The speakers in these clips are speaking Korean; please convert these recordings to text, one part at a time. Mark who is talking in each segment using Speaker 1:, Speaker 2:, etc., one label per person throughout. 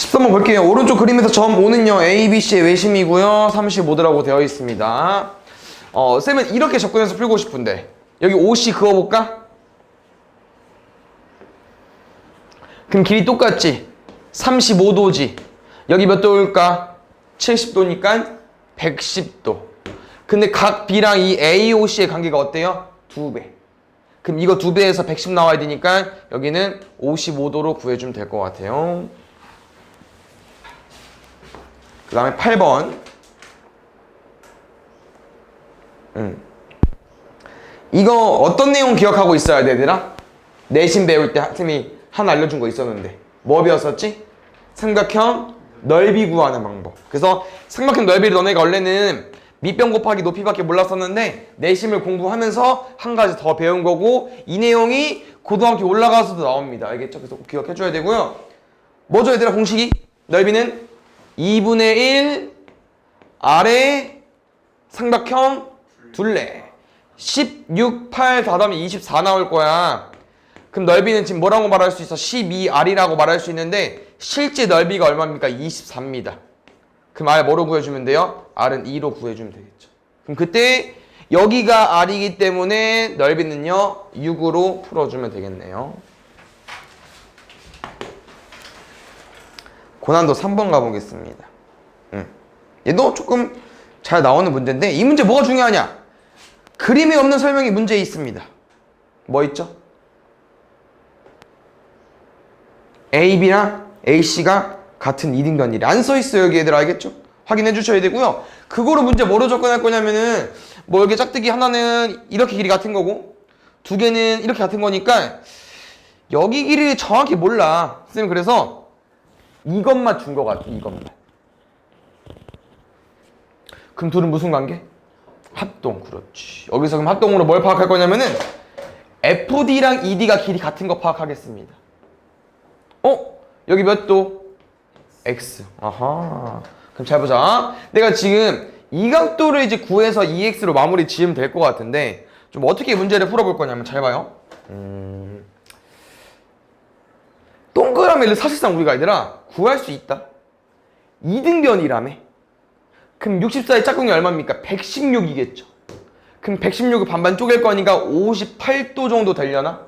Speaker 1: 13번 볼게요. 오른쪽 그림에서 점 5는요. ABC의 외심이고요. 35도라고 되어 있습니다. 어, 쌤은 이렇게 접근해서 풀고 싶은데 여기 5C 그어볼까? 그럼 길이 똑같지? 35도지. 여기 몇 도일까? 70도니까 110도. 근데 각 B랑 이 AOC의 관계가 어때요? 두 배. 그럼 이거 두 배에서 110 나와야 되니까 여기는 55도로 구해주면 될 것 같아요. 그 다음에 8번. 음. 이거 어떤 내용 기억하고 있어야 돼, 얘들아? 내신 배울 때 쌤이 하나 알려준 거 있었는데. 뭐 배웠었지? 삼각형 넓이 구하는 방법. 그래서 삼각형 넓이를 너네가 원래는 밑변 곱하기 높이밖에 몰랐었는데 내심을 공부하면서 한 가지 더 배운 거고 이 내용이 고등학교 올라가서도 나옵니다. 알겠죠? 그래서 꼭 기억해줘야 되고요. 뭐죠 얘들아 공식이? 넓이는 2분의 1 아래 삼각형 둘레 16, 8 더하면 24 나올 거야. 그럼 넓이는 지금 뭐라고 말할 수 있어? 12R이라고 말할 수 있는데 실제 넓이가 얼마입니까? 24입니다. 그럼 R 뭐로 구해주면 돼요? R은 2로 구해주면 되겠죠. 그럼 그때 여기가 R이기 때문에 넓이는요 6으로 풀어주면 되겠네요. 고난도 3번 가보겠습니다. 음. 얘도 조금 잘 나오는 문제인데 이 문제 뭐가 중요하냐? 그림이 없는 설명이 문제에 있습니다. 뭐 있죠? AB랑 AC가 같은 이등변이래. 안써 있어요, 여기 애들 알겠죠? 확인해 주셔야 되고요. 그거로 문제 뭐로 접근할 거냐면은 뭐 이렇게 짝대기 하나는 이렇게 길이 같은 거고 두 개는 이렇게 같은 거니까 여기 길이 정확히 몰라. 쌤 그래서 이것만 준거 같아, 이것만. 그럼 둘은 무슨 관계? 합동, 그렇지. 여기서 그럼 합동으로 뭘 파악할 거냐면은 FD랑 ED가 길이 같은 거 파악하겠습니다. 어? 여기 몇 도? X. 아하. 그럼 잘 보자. 내가 지금 이 각도를 이제 구해서 EX로 마무리 지으면 될 것 같은데 좀 어떻게 문제를 풀어볼 거냐면 잘 봐요. 음... 동그라미를 사실상 우리가 얘들아 구할 수 있다. 이등변이라며. 그럼 64의 짝꿍이 얼마입니까? 116이겠죠. 그럼 116을 반반 쪼갤 거니까 58도 정도 되려나?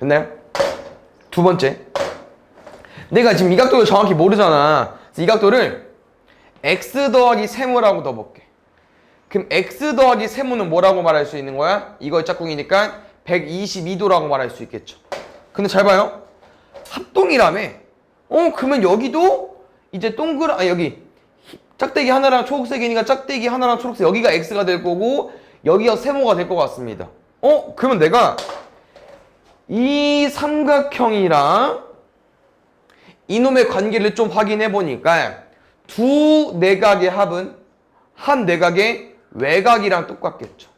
Speaker 1: 됐나요? 두 번째. 내가 지금 이 각도를 정확히 모르잖아. 이 각도를 x 더하기 세모라고 넣어볼게. 그럼 x 더하기 세모는 뭐라고 말할 수 있는 거야? 이거 짝꿍이니까 122도라고 말할 수 있겠죠. 근데 잘 봐요. 합동이라며. 어, 그러면 여기도 이제 동그라, 아, 여기 짝대기 하나랑 초록색이니까 짝대기 하나랑 초록색 여기가 x가 될 거고 여기가 세모가 될 것 같습니다. 어, 그러면 내가 이 삼각형이랑 이놈의 관계를 좀 확인해 보니까 두 내각의 합은 한 내각의 외곽이랑 똑같겠죠.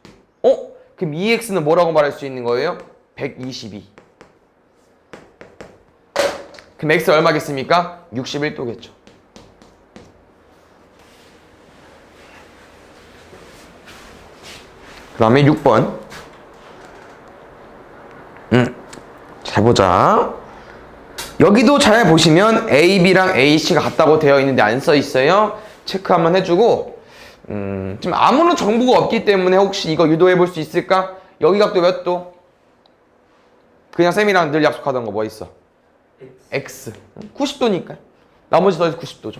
Speaker 1: 어? 그럼 2x는 뭐라고 말할 수 있는 거예요? 122. 그럼 x 얼마겠습니까? 61도겠죠. 그 다음에 6번. 음, 잘 보자. 여기도 잘 보시면 AB랑 AC가 같다고 되어 있는데 안 써 있어요. 체크 한번 해주고, 음, 지금 아무런 정보가 없기 때문에 혹시 이거 유도해 볼 수 있을까? 여기 각도 몇 도? 그냥 쌤이랑 늘 약속하던 거 뭐 있어? X. 90도니까. 나머지 더해서 90도죠.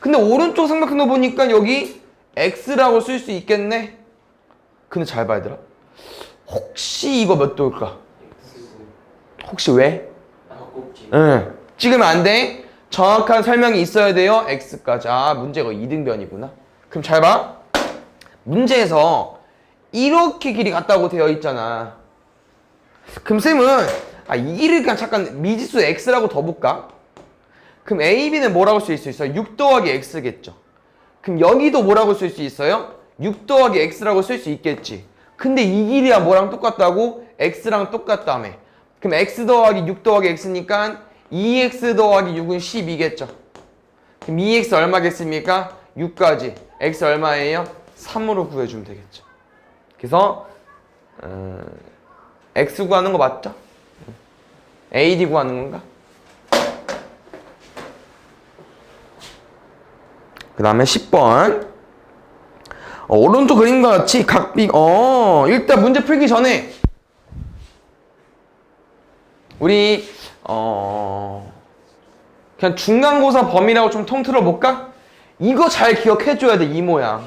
Speaker 1: 근데 오른쪽 삼각형도 보니까 여기 X라고 쓸 수 있겠네? 근데 잘 봐야 되라. 혹시 이거 몇 도일까? 혹시 왜?
Speaker 2: 헛꼭지
Speaker 1: 응. 찍으면 안 돼. 정확한 설명이 있어야 돼요. X까지. 아, 문제가 2등변이구나. 그럼 잘 봐. 문제에서 이렇게 길이 같다고 되어 있잖아. 그럼 쌤은 아, 이 길을 그냥 잠깐 미지수 X라고 더 볼까? 그럼 AB는 뭐라고 쓸 수 있어요? 6 더하기 X겠죠. 그럼 여기도 뭐라고 쓸 수 있어요? 6 더하기 X라고 쓸 수 있겠지. 근데 이 길이야 뭐랑 똑같다고? X랑 똑같다며. 그럼 X 더하기 6 더하기 X니까 2X 더하기 6은 12겠죠. 그럼 2X 얼마겠습니까? 6까지. X 얼마예요? 3으로 구해주면 되겠죠. 그래서 어, X 구하는 거 맞죠? AD 구하는 건가? 그 다음에 10번 어, 오른쪽 그림과 같이 각비 어 일단 문제 풀기 전에 우리 어 그냥 중간고사 범위라고 좀 통틀어 볼까? 이거 잘 기억해 줘야 돼 이 모양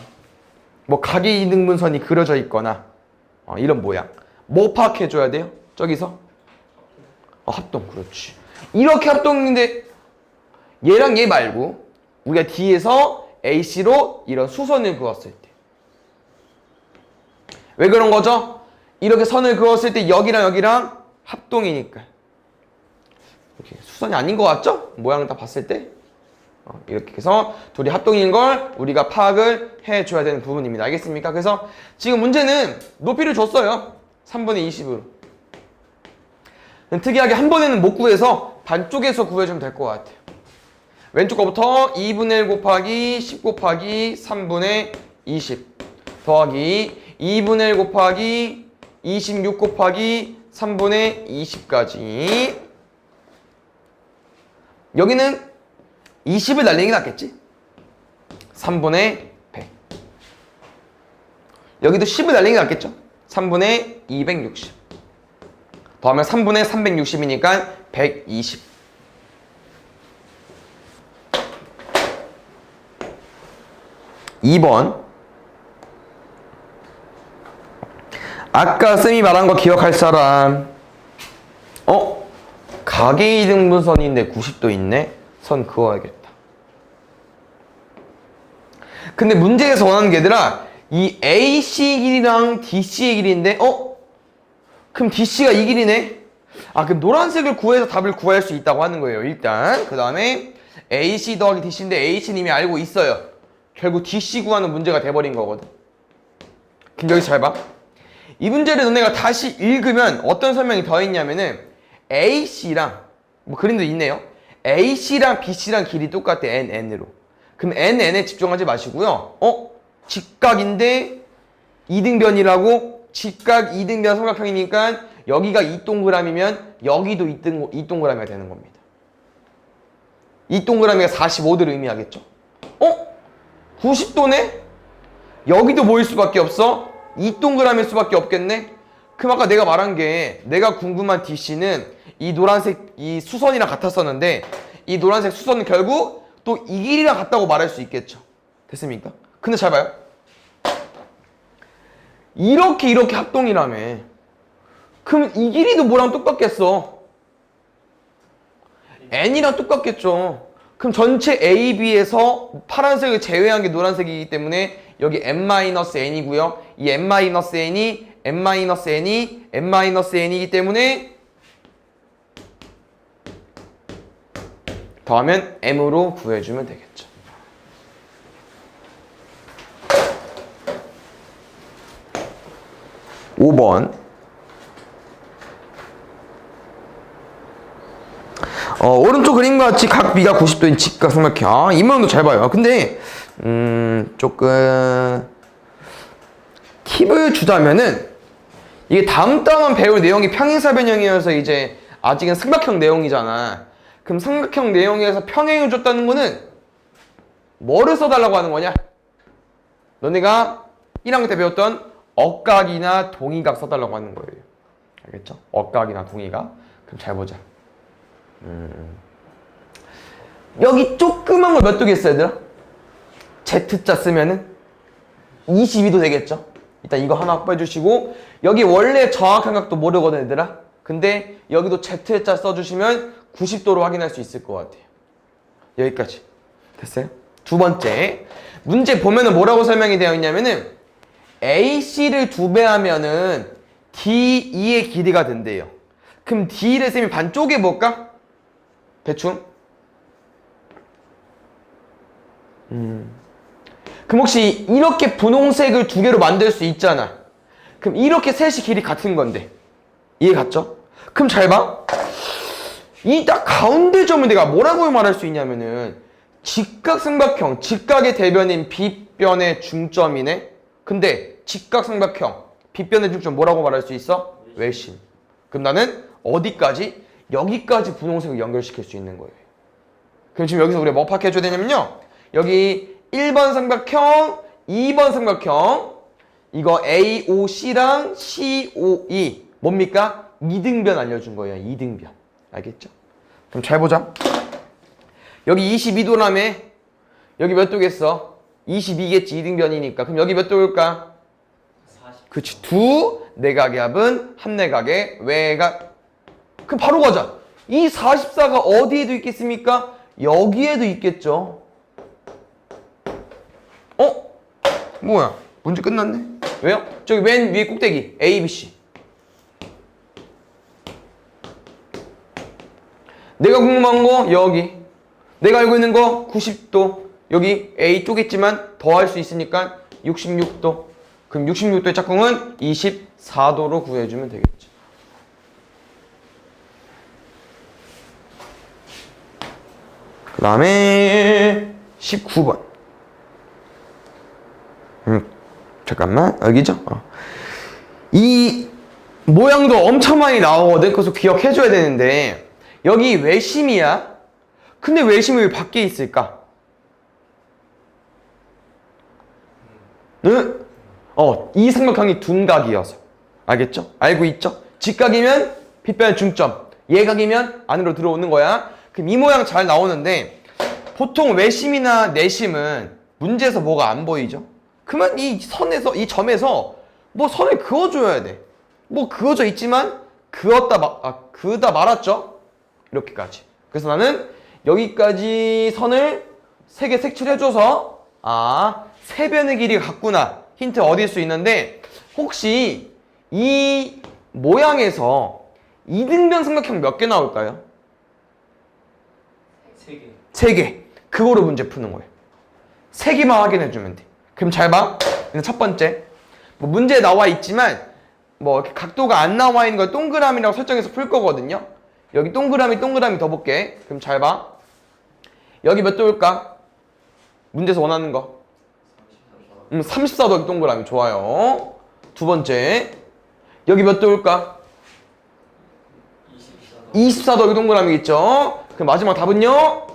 Speaker 1: 뭐 각의 이등분선이 그려져 있거나 어, 이런 모양 뭐 파악해 줘야 돼요? 저기서 어, 합동, 그렇지. 이렇게 합동인데, 얘랑 얘 말고, 우리가 D에서 AC로 이런 수선을 그었을 때. 왜 그런 거죠? 이렇게 선을 그었을 때 여기랑 여기랑 합동이니까. 이렇게 수선이 아닌 것 같죠? 모양을 다 봤을 때. 어, 이렇게 해서 둘이 합동인 걸 우리가 파악을 해줘야 되는 부분입니다. 알겠습니까? 그래서 지금 문제는 높이를 줬어요. 3분의 20으로. 특이하게 한 번에는 못 구해서 반쪽에서 구해주면 될 것 같아요. 왼쪽 거부터 2분의 1 곱하기 10 곱하기 3분의 20 더하기 2분의 1 곱하기 26 곱하기 3분의 20까지 여기는 20을 날리는 게 낫겠지? 3분의 100 여기도 10을 날리는 게 낫겠죠? 3분의 260 더하면 3분의 360이니까 120 2번 아까 쌤이 말한 거 기억할 사람 어? 가계 이등분선인데 90도 있네? 선 그어야겠다 근데 문제에서 원하는 게 얘들아 이 AC 길이랑 DC의 길이인데 어? 그럼 DC가 이 길이네? 아 그럼 노란색을 구해서 답을 구할 수 있다고 하는 거예요 일단 그 다음에 AC 더하기 DC인데 AC님이 알고 있어요 결국 DC 구하는 문제가 돼버린 거거든. 근데 여기 잘 봐. 이 문제를 너네가 다시 읽으면 어떤 설명이 더 있냐면은 AC랑 뭐 그림도 있네요. AC랑 BC랑 길이 똑같아 N N으로. 그럼 N N에 집중하지 마시고요. 어? 직각인데 이등변이라고 직각 이등변 삼각형이니까 여기가 이 동그라미면 여기도 이, 동그라미가 되는 겁니다. 이 동그라미가 45도를 의미하겠죠. 어? 90도네? 여기도 모일 수밖에 없어? 이 동그라미일 수밖에 없겠네? 그럼 아까 내가 말한 게 내가 궁금한 DC는 이 노란색 이 수선이랑 같았었는데 이 노란색 수선은 결국 또 이 길이랑 같다고 말할 수 있겠죠. 됐습니까? 근데 잘 봐요. 이렇게 이렇게 합동이라며. 그럼 이 길이도 뭐랑 똑같겠어? n이랑 똑같겠죠. 그럼 전체 A, B에서 파란색을 제외한 게 노란색이기 때문에 여기 n-n이고요. 이 n-n이 n-n이 n-n이기 때문에 더하면 m으로 구해주면 되겠죠 5번. 어, 오른쪽 그림과 같이 각 B가 90도인 직각삼각형. 인문도 잘 봐요. 근데, 음, 조금, 팁을 주자면은, 이게 다음 다음 배울 내용이 평행사 변형이어서 이제, 아직은 삼각형 내용이잖아. 그럼 삼각형 내용에서 평행을 줬다는 거는, 뭐를 써달라고 하는 거냐? 너네가 1학년 때 배웠던 억각이나 동의각 써달라고 하는 거예요. 알겠죠? 억각이나 동의각. 그럼 잘 보자. 여기 조그만 걸몇 도겠어 얘들아? Z자 쓰면은 22도 되겠죠? 일단 이거 하나 확보해 주시고 여기 원래 정확한 각도 모르거든 얘들아? 근데 여기도 Z자 써주시면 90도로 확인할 수 있을 것 같아요 여기까지 됐어요? 두 번째 문제 보면은 뭐라고 설명이 되어 있냐면은 AC를 두 배 하면은 DE의 길이가 된대요 그럼 D를 쌤이 반쪽에 볼까? 대충? 음. 그럼 혹시 이렇게 분홍색을 두 개로 만들 수 있잖아. 그럼 이렇게 셋이 길이 같은 건데. 이해 갔죠? 그럼 잘 봐. 이 딱 가운데 점을 내가 뭐라고 말할 수 있냐면은 직각삼각형, 직각의 대변인 빗변의 중점이네. 근데 직각삼각형, 빗변의 중점 뭐라고 말할 수 있어? 외심. 그럼 나는 어디까지? 여기까지 분홍색을 연결시킬 수 있는 거예요. 그럼 지금 여기서 우리가 뭐 파악해줘야 되냐면요. 여기 1번 삼각형, 2번 삼각형 이거 AOC랑 COE 뭡니까? 이등변 알려준 거예요. 이등변. 알겠죠? 그럼 잘 보자. 여기 22도라며 여기 몇 도겠어? 22겠지 이등변이니까 그럼 여기 몇 도일까?
Speaker 2: 40.
Speaker 1: 그치. 두 내각의 합은 한 내각의 외각. 그럼 바로 가자. 이 44가 어디에도 있겠습니까? 여기에도 있겠죠. 어? 뭐야? 문제 끝났네? 왜요? 저기 맨 위에 꼭대기. A, B, C. 내가 궁금한 거 여기. 내가 알고 있는 거 90도. 여기 A 쪼겠지만 더 할 수 있으니까 66도 그럼 66도의 짝꿍은 24도로 구해주면 되겠죠 그 다음에 19번 음, 잠깐만 여기죠 어. 이 모양도 엄청 많이 나오거든 그래서 기억해줘야 되는데 여기 외심이야 근데 외심이 왜 밖에 있을까? 응? 어, 이 삼각형이 둔각이어서. 알겠죠? 알고 있죠? 직각이면 빗변 중점, 예각이면 안으로 들어오는 거야. 그럼 이 모양 잘 나오는데 보통 외심이나 내심은 문제에서 뭐가 안 보이죠? 그러면 이 선에서 이 점에서 뭐 선을 그어줘야 돼. 뭐 그어져 있지만 그었다 마, 아, 그다 말았죠? 이렇게까지. 그래서 나는 여기까지 선을 세 개 색칠해줘서 아 세 변의 길이가 같구나 힌트 얻을 수 있는데 혹시 이 모양에서 이등변 삼각형 몇 개 나올까요?
Speaker 2: 3개.
Speaker 1: 세 개. 그거로 문제 푸는 거예요. 세 개만 확인해 주면 돼. 그럼 잘 봐. 첫 번째. 뭐 문제에 나와 있지만 뭐 이렇게 각도가 안 나와 있는 걸 동그라미라고 설정해서 풀 거거든요. 여기 동그라미 동그라미 더 볼게. 그럼 잘 봐. 여기 몇 도일까? 문제에서 원하는 거.
Speaker 2: 34.
Speaker 1: 음, 34도 여기 동그라미 좋아요. 두 번째. 여기 몇 도일까?
Speaker 2: 24.
Speaker 1: 24도 여기 동그라미 있죠? 그럼 마지막 답은요?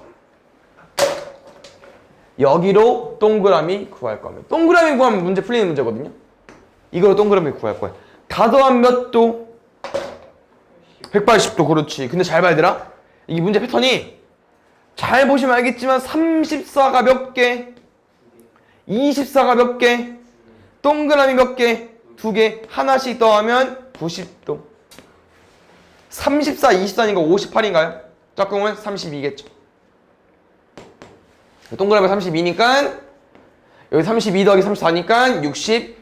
Speaker 1: 여기로 동그라미 구할 겁니다. 동그라미 구하면 문제 풀리는 문제거든요. 이거로 동그라미 구할 거야. 다 더한 몇 도? 180도 그렇지. 근데 잘봐 얘들아. 이 문제 패턴이 잘 보시면 알겠지만 34가 몇 개? 24가 몇 개? 동그라미 몇 개? 두 개. 하나씩 더하면 90도. 34, 24니까 58인가요? 짝꿍은 32겠죠. 동그라미 32니까 여기 32 더하기 34니까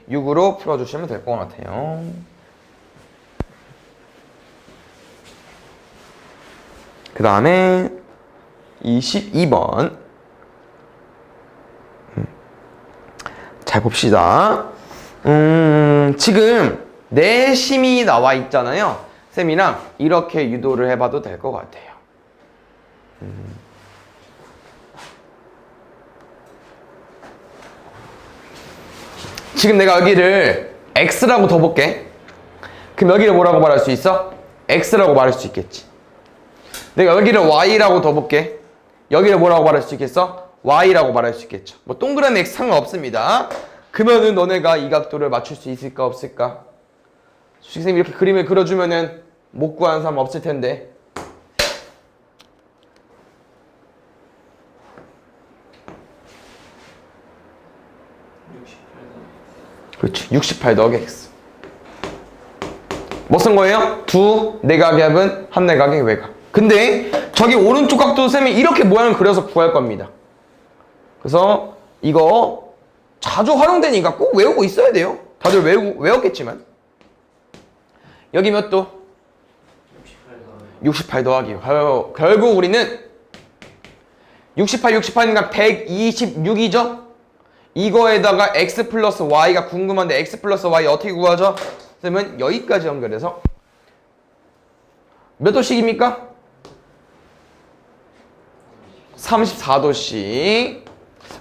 Speaker 1: 66으로 풀어주시면 될 것 같아요. 그 다음에 22번 잘 봅시다. 음, 지금 내심이 나와 있잖아요. 쌤이랑 이렇게 유도를 해봐도 될 것 같아요. 음. 지금 내가 여기를 x라고 더 볼게. 그럼 여기를 뭐라고 말할 수 있어? x라고 말할 수 있겠지. 내가 여기를 y라고 더 볼게. 여기를 뭐라고 말할 수 있겠어? Y라고 말할 수 있겠죠. 뭐 동그라미 x 상관없습니다. 그러면은 너네가 이 각도를 맞출 수 있을까 없을까? 수식쌤이 이렇게 그림을 그려주면은 못 구하는 사람 없을 텐데. 그렇지. 68 더하기 x. 뭐 쓴 거예요? 두 내각의 합은 한 내각의 외각. 근데 저기 오른쪽 각도 쌤이 이렇게 모양을 그려서 구할 겁니다. 그래서 이거 자주 활용되니까 꼭 외우고 있어야 돼요. 다들 외우, 외웠겠지만. 여기 몇 도? 68 더하기. 결- 결국 우리는 68, 68이니까 126이죠? 이거에다가 x 플러스 y가 궁금한데 x 플러스 y 어떻게 구하죠? 그러면 여기까지 연결해서 몇 도씩입니까? 34도씩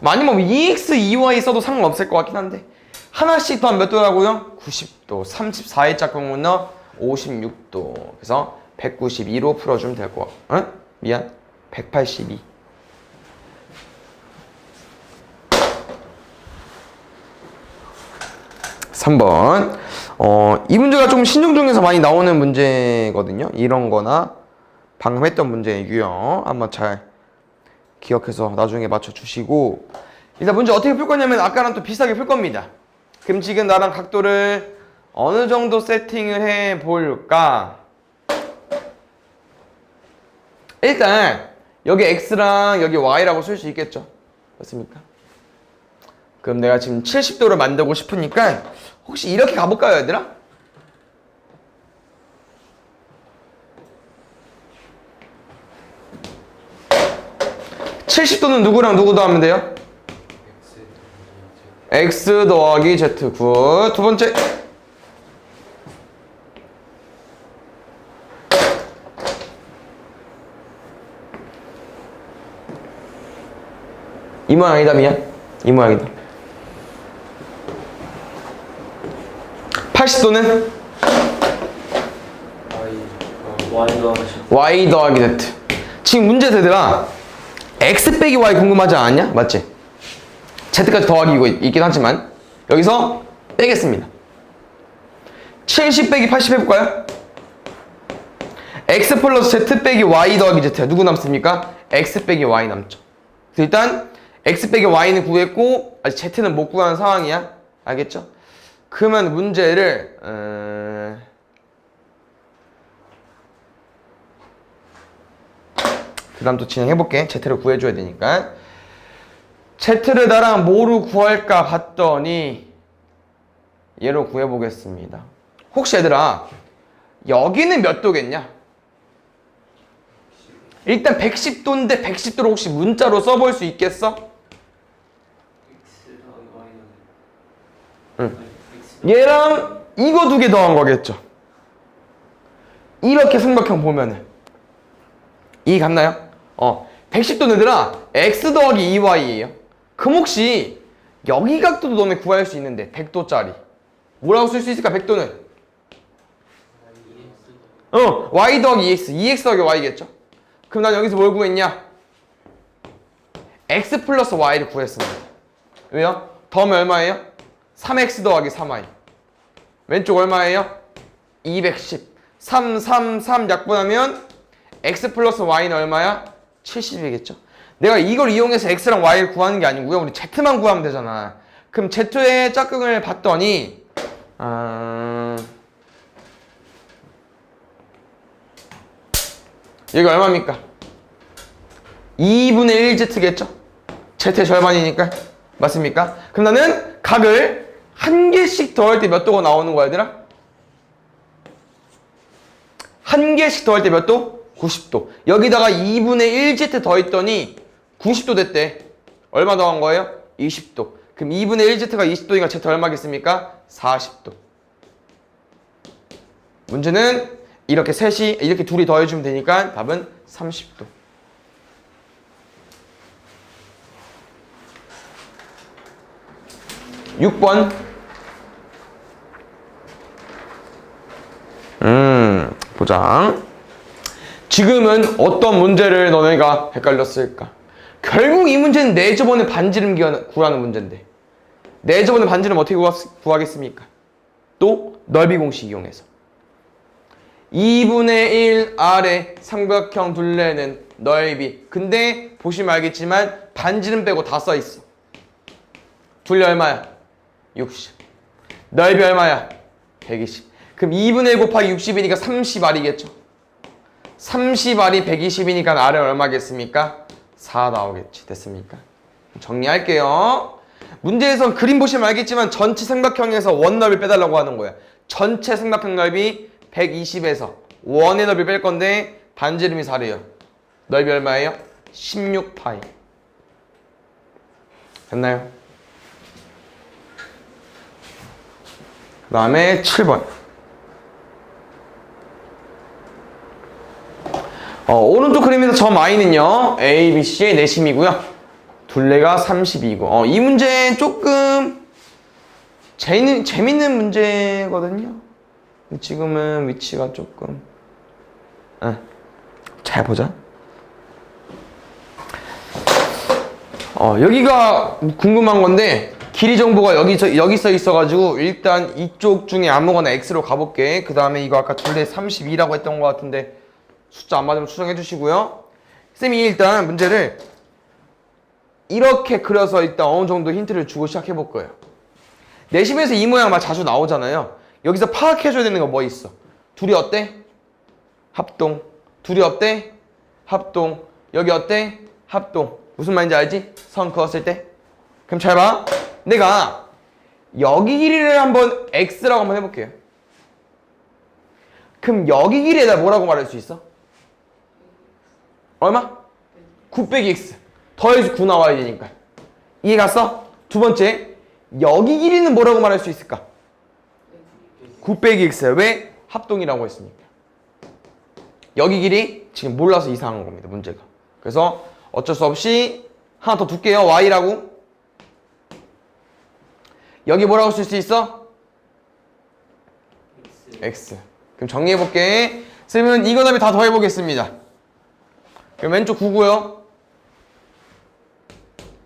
Speaker 1: 많이 먹으면 EX, EY 써도 상관없을 것 같긴 한데. 하나씩 더 몇 도라고요? 90도, 34의 짝꿍은요? 56도. 그래서 192로 풀어주면 될 것 같아 응? 미안. 182 3번. 어, 이 문제가 좀 신중 중에서 많이 나오는 문제거든요. 이런 거나 방금 했던 문제이고요. 한번 잘 기억해서 나중에 맞춰주시고 일단 문제 어떻게 풀 거냐면 아까랑 또 비슷하게 풀 겁니다. 그럼 지금 나랑 각도를 어느 정도 세팅을 해 볼까? 일단 여기 x랑 여기 y라고 쓸 수 있겠죠? 맞습니까? 그럼 내가 지금 70도를 만들고 싶으니까 혹시 이렇게 가볼까요, 얘들아? (70도는) 누구랑 누구 더하면 돼요? x 더하기 z 굿. 두 번째. 이 모양 이다 미안 이 모양이다. 80도는?
Speaker 2: Y 어, Y 더하기
Speaker 1: y 더하기 z. 지금 문제 되더라 x 빼기 y 궁금하지 않았냐? 맞지? z까지 더하기 이거 있- 있긴 하지만 여기서 빼겠습니다 70 빼기 80 해볼까요? x 플러스 z 빼기 y 더하기 z 누구 남습니까? x 빼기 y 남죠 그래서 일단 x 빼기 y는 구했고 아직 z는 못 구하는 상황이야 알겠죠? 그러면 문제를 어... 그 다음 또 진행해볼게. Z를 구해줘야 되니까. Z를 나랑 뭐로 구할까 봤더니 얘로 구해보겠습니다. 혹시 얘들아 여기는 몇 도겠냐? 일단 110도인데 110도를 혹시 문자로 써볼 수 있겠어? 응. 얘랑 이거 두 개 더한 거겠죠. 이렇게 삼각형 보면은 이해 갔나요? 어, 110도 얘들아 x 더하기 2y예요. 그럼 혹시 여기 각도도 너네 구할 수 있는데 100도짜리 뭐라고 쓸 수 있을까 100도는? 어, y 더하기 2x, 2x 더하기 y겠죠? 그럼 난 여기서 뭘 구했냐? x 플러스 y를 구했습니다. 왜요? 더하면 얼마예요? 3x 더하기 3y. 왼쪽 얼마예요? 210. 3, 3, 3 약분하면 x 플러스 y는 얼마야? 70이겠죠? 내가 이걸 이용해서 x랑 y를 구하는 게 아니고요. 우리 z만 구하면 되잖아. 그럼 z의 짝꿍을 봤더니 아... 여기 얼마입니까? 2분의 1z겠죠? z의 절반이니까 맞습니까? 그럼 나는 각을 한 개씩 더할 때 몇 도가 나오는 거야 얘들아? 한 개씩 더할 때 몇 도? 90도. 여기다가 2분의 1z 더했더니 90도 됐대. 얼마 더한 거예요? 20도. 그럼 2분의 1z가 20도니까 z 얼마겠습니까? 40도. 문제는 이렇게 셋이 이렇게 둘이 더해주면 되니까 답은 30도. 육번 음, 보자. 지금은 어떤 문제를 너네가 헷갈렸을까? 결국 이 문제는 내 저번에 반지름 구하는 문제인데 내 저번에 반지름 어떻게 구하- 구하겠습니까? 또 넓이 공식 이용해서 2분의 1 아래 삼각형 둘레는 넓이 근데 보시면 알겠지만 반지름 빼고 다 써있어 둘레 얼마야? 60 넓이 얼마야? 120 그럼 2분의 1 곱하기 60이니까 30R이겠죠 30R이 120이니까 R은 얼마겠습니까? 4 나오겠지 됐습니까? 정리할게요 문제에서 그림 보시면 알겠지만 전체 삼각형에서 원 넓이 빼달라고 하는 거야 전체 삼각형 넓이 120에서 원의 넓이 뺄 건데 반지름이 4래요 넓이 얼마예요? 16파이 됐나요? 그 다음에 7번 어, 오른쪽 그림에서 점 I는요 A, B, C의 내심이고요. 둘레가 32고. 어, 이 문제 조금 재밌는, 재밌는 문제거든요. 지금은 위치가 조금 어, 잘 보자. 어, 여기가 궁금한 건데 길이 정보가 여기, 저, 여기 써 있어가지고 일단 이쪽 중에 아무거나 X로 가볼게. 그 다음에 이거 아까 둘다 32라고 했던 것 같은데 숫자 안 맞으면 수정해 주시고요. 쌤이 일단 문제를 이렇게 그려서 일단 어느 정도 힌트를 주고 시작해 볼 거예요. 내심에서 이 모양 막 자주 나오잖아요. 여기서 파악해줘야 되는 거 뭐 있어? 둘이 어때? 합동. 둘이 어때? 합동. 여기 어때? 합동. 무슨 말인지 알지? 선 그었을 때. 그럼 잘 봐. 내가 여기 길이를 한번 x라고 한번 해볼게요. 그럼 여기 길이에다 뭐라고 말할 수 있어? 얼마? 9 빼기 x. 더해서 9 나와야 되니까. 이해 갔어? 두 번째. 여기 길이는 뭐라고 말할 수 있을까? 9 빼기 x. 왜? 합동이라고 했으니까. 여기 길이 지금 몰라서 이상한 겁니다. 문제가. 그래서 어쩔 수 없이 하나 더 둘게요. y라고. 여기 뭐라고 쓸 수 있어? x. 그럼 정리해 볼게. 쌤은 이거 다음에 다 더해 보겠습니다. 왼쪽 9고요.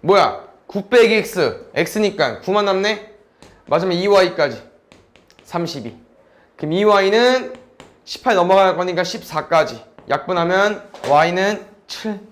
Speaker 1: 뭐야? 9 빼기 x. x니까 9만 남네. 맞으면 2y까지. 32. 그럼 2y는 18 넘어갈 거니까 14까지. 약분하면 y는 7.